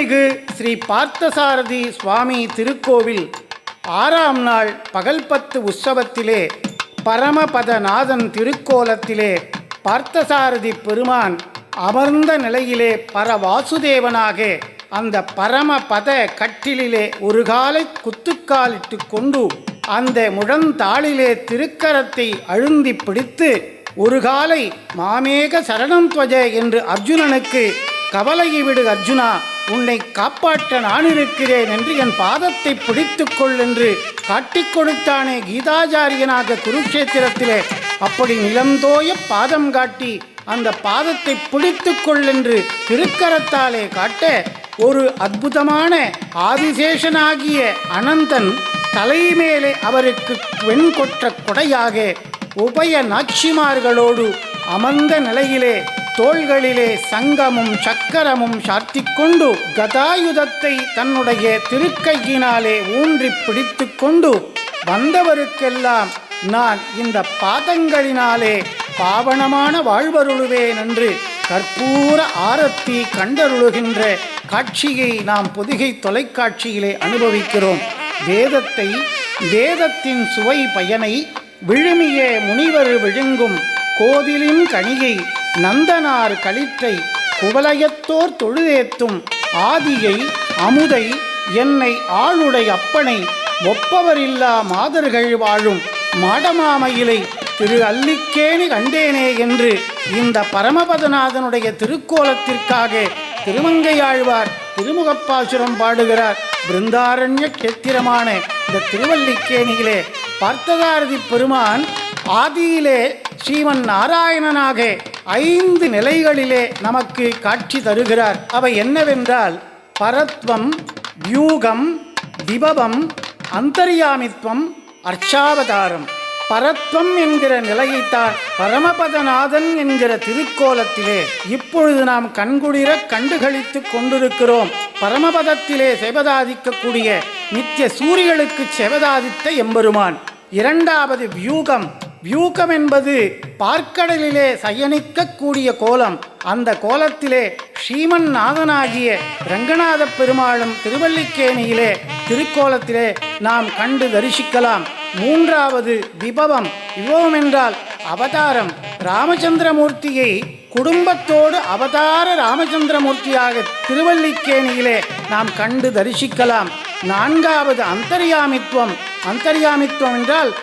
அருள்மிகு ஸ்ரீ பார்த்தசாரதி சுவாமி திருக்கோவில் ஆறாம் நாள் பகல்பத்து உற்சவத்திலே பரமபதநாதன் திருக்கோலத்திலே பார்த்தசாரதி பெருமான் அமர்ந்த நிலையிலே பரவாசுதேவனாக அந்த பரமபத கட்டிலிலே ஒரு காலை குத்துக்காலிட்டு கொண்டு அந்த முழந்தாளிலே திருக்கரத்தை அழுந்தி பிடித்து ஒரு காலை மாமேக சரணம் துவஜ என்று அர்ஜுனனுக்கு கவலையை விடு அர்ஜுனா உன்னை காப்பாற்ற நான் இருக்கிறேன் என்று என் பாதத்தை பிடித்துக்கொள் என்று காட்டிக் கொடுத்தானே கீதாச்சாரியனாக குருக்ஷேத்திரத்திலே. அப்படி நிலந்தோய பாதம் காட்டி அந்த பாதத்தை பிடித்துக்கொள் என்று திருக்கரத்தாலே காட்ட ஒரு அற்புதமான ஆதிசேஷனாகிய அனந்தன் தலைமேலே அவருக்கு வெண்கொற்ற கொடையாக உபய நாச்சிமார்களோடு அமர்ந்த நிலையிலே தோள்களிலே சங்கமும் சக்கரமும் சாத்திக்கொண்டு கதாயுதத்தை தன்னுடைய திருக்கையினாலே ஊன்றி பிடித்துக்கொண்டு வந்தவருக்கெல்லாம் நான் இந்த பாதங்களினாலே பாவனமான வாழ்வருளுவேன் என்று கற்பூர ஆரத்தி கண்டருளுகின்ற காட்சியை நாம் பொதிகை தொலைக்காட்சியிலே அனுபவிக்கிறோம். வேதத்தை வேதத்தின் சுவை பயனை விழுமிய முனிவர் விழுங்கும் கோதிலின் கனியை நந்தனார் களிற்றை குவலயத்தோர் தொழுதேத்தும் ஆதியை அமுதை என்னை ஆளுடை அப்பனை ஒப்பவரில்லா மாதர்கள் வாழும் மாடமாமயிலை திரு அல்லிக்கேணி கண்டேனே என்று இந்த பரமபதநாதனுடைய திருக்கோலத்திற்காக திருமங்கையாழ்வார் திருமுகப்பாசுரம் பாடுகிறார். பிருந்தாரண்ய கேத்திரமான இந்த திருவல்லிக்கேணியிலே பார்த்ததாரதி பெருமான் ஆதியிலே ஸ்ரீமன் நாராயணனாக ஐந்து நிலைகளிலே நமக்கு காட்சி தருகிறார். அவை என்னவென்றால் பரத்வம் வியூகம் விபவம் அந்தர்யாமித்வம் அர்ச்சாவதாரம். பரத்வம் என்கிற நிலையைத்தான் பரமபதநாதன் என்கிற திருக்கோலத்திலே இப்பொழுது நாம் கண்குளிர கண்டுகளித்து கொண்டிருக்கிறோம். பரமபதத்திலே செவதாதிக்கக்கூடிய நித்திய சூரியர்களுக்கு செவதாதித்த எம்பெருமான். இரண்டாவது வியூகம் வியூகம் என்பது பார்க்கடலிலே சயனிக்கக்கூடிய கோலம். அந்த கோலத்திலே ஸ்ரீமன் நாதனாகிய ரங்கநாத பெருமாளும் திருவல்லிக்கேணியிலே திருக்கோலத்திலே நாம் கண்டு தரிசிக்கலாம். மூன்றாவது விபவம் விபவம் என்றால் அவதாரம். ராமச்சந்திரமூர்த்தியை குடும்பத்தோடு அவதார ராமச்சந்திரமூர்த்தியாக திருவல்லிக்கேணியிலே நாம் கண்டு தரிசிக்கலாம். நான்காவது அந்தர்யாமித்துவம். அந்தர்யாமித்துவம் என்றால்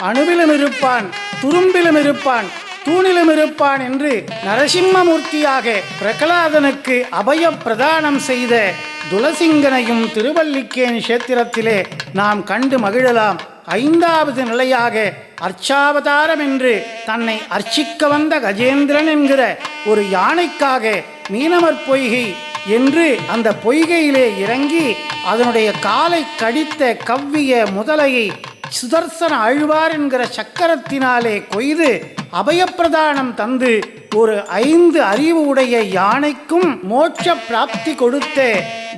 அணுவிலும் இருப்பான் துரும்பிலும் இருப்பான் தூணிலும் இருப்பான் என்று நரசிம்மமூர்த்தியாக பிரகலாதனுக்கு அபய பிரதானம் செய்த துளசிங்கனையும் திருவல்லிக்கேணி கஷேத்திரத்திலே நாம் கண்டு மகிழலாம். ஐந்தாவது நிலையாக அர்ச்சாவதாரம் என்று தன்னை அர்ச்சிக்க வந்த கஜேந்திரன் என்கிற ஒரு யானைக்காக மீனவர் பொய்கை என்று அந்த பொய்கையிலே இறங்கி அதனுடைய காலை கடித்த கவ்விய முதலையை சுதர்சன அழ்வார் என்கிற சக்கரத்தினாலே கொய்து அபயப்பிரதானம் தந்து ஒரு ஐந்து அறிவு உடைய யானைக்கும் மோட்ச பிராப்தி கொடுத்த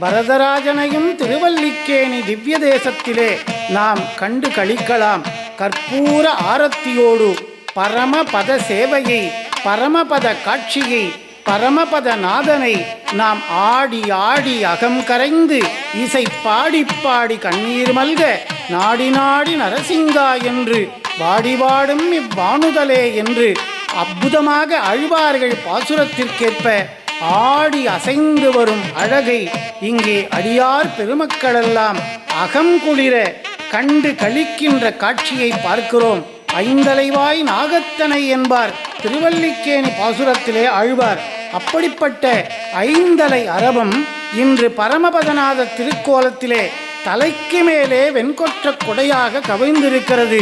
வரதராஜனையும் திருவல்லிக்கேணி திவ்ய தேசத்திலே நாம் கண்டு கழிக்கலாம் கற்பூர ஆரத்தியோடு பரமபத சேவையை பரமபத காட்சியை பரமபத நாதனை நாம் ஆடி ஆடி அகம் கரைந்து இசை பாடி பாடி கண்ணீர் மல்க நாடி நாடி நரசிங்கா என்று வாடி வாடும் இவ்வாணுதலே என்று அற்புதமாக அழுவார்கள் பாசுரத்திற்கேற்ப. ஆடி அசைந்து வரும் அழகை இங்கே அடியார் பெருமக்களெல்லாம் அகம் குளிர கண்டு கழிக்கின்ற காட்சியை பார்க்கிறோம். ஐந்தலைவாய் நாகத்தனை என்பார். திருவல்லிக்கேணி பாசுரத்திலே ஆழ்வார். அப்படிப்பட்ட ஐந்தலை அரபம் இன்று பரமபதநாத திருக்கோலத்திலே தலைக்கு மேலே வெண்கொற்ற கொடையாக கவிழ்ந்திருக்கிறது.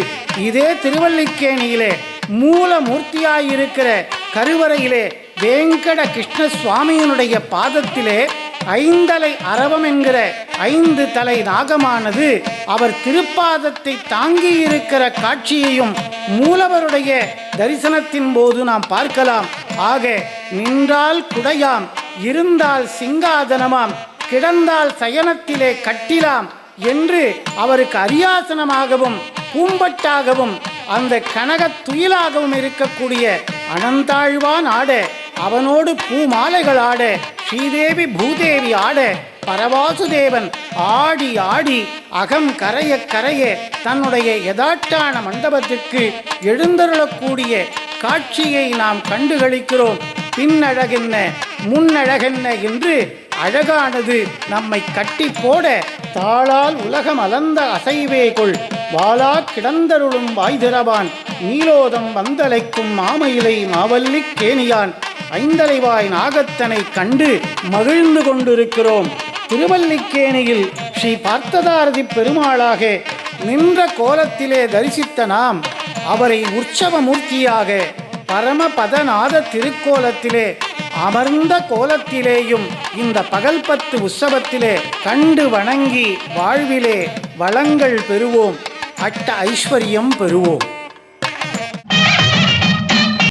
இதே திருவல்லிக்கேணியிலே மூலமூர்த்தியாயிருக்கிற கருவறையிலே வேங்கட கிருஷ்ண சுவாமியினுடைய பாதத்திலே ஐந்தலை அரவம் என்கிற ஐந்து தலை நாகமானது அவர் திருப்பாதத்தை தாங்கி இருக்கிற காட்சியையும் மூலவருடைய தரிசனத்தின் போது நாம் பார்க்கலாம். ஆக நின்றால் குடையாம் இருந்தால் சிங்காதனமாம் கிடந்தால் சயனத்திலே கட்டிலாம் என்று அவருக்கு அரியாசனமாகவும் பூம்பட்டாகவும் அந்த கனகத் துயிலாகவும் இருக்கக்கூடிய அனந்தாழ்வான் ஆட அவனோடு பூமாலைகள் ஆட ஸ்ரீதேவி பூதேவி ஆட பரவாசுதேவன் ஆடி ஆடி அகம் கரைய கரைய தன்னுடைய யதாட்டான மண்டபத்திற்கு எழுந்தருளக்கூடிய காட்சியை நாம் கண்டுகளிக்கிறோம். பின்னழகென்ன முன்னழகென்ன என்று அழகானது நம்மை கட்டி போட தாளால் உலகம் அலந்த அசைவே கொள். வாளா கிடந்தருளும் வாய்திரவான். நீலோதம் வந்தலைக்கும் மாமயிலை மாவல்லிக் கேணியான். ஐந்தலைவாய் நாகத்தனை கண்டு மகிழ்ந்து கொண்டிருக்கிறோம். திருவல்லிக்கேணியில் ஸ்ரீ பார்த்ததாரதி பெருமாளாக நின்ற கோலத்திலே தரிசித்த நாம் அவரை உற்சவ மூர்த்தியாக பரமபதநாத திருக்கோலத்திலே அமர்ந்த கோலத்திலேயும் இந்த பகல்பத்து உற்சவத்திலே கண்டு வணங்கி வாழ்விலே வளங்கள் பெறுவோம். அட்ட ஐஸ்வர்யம் பெறுவோம்.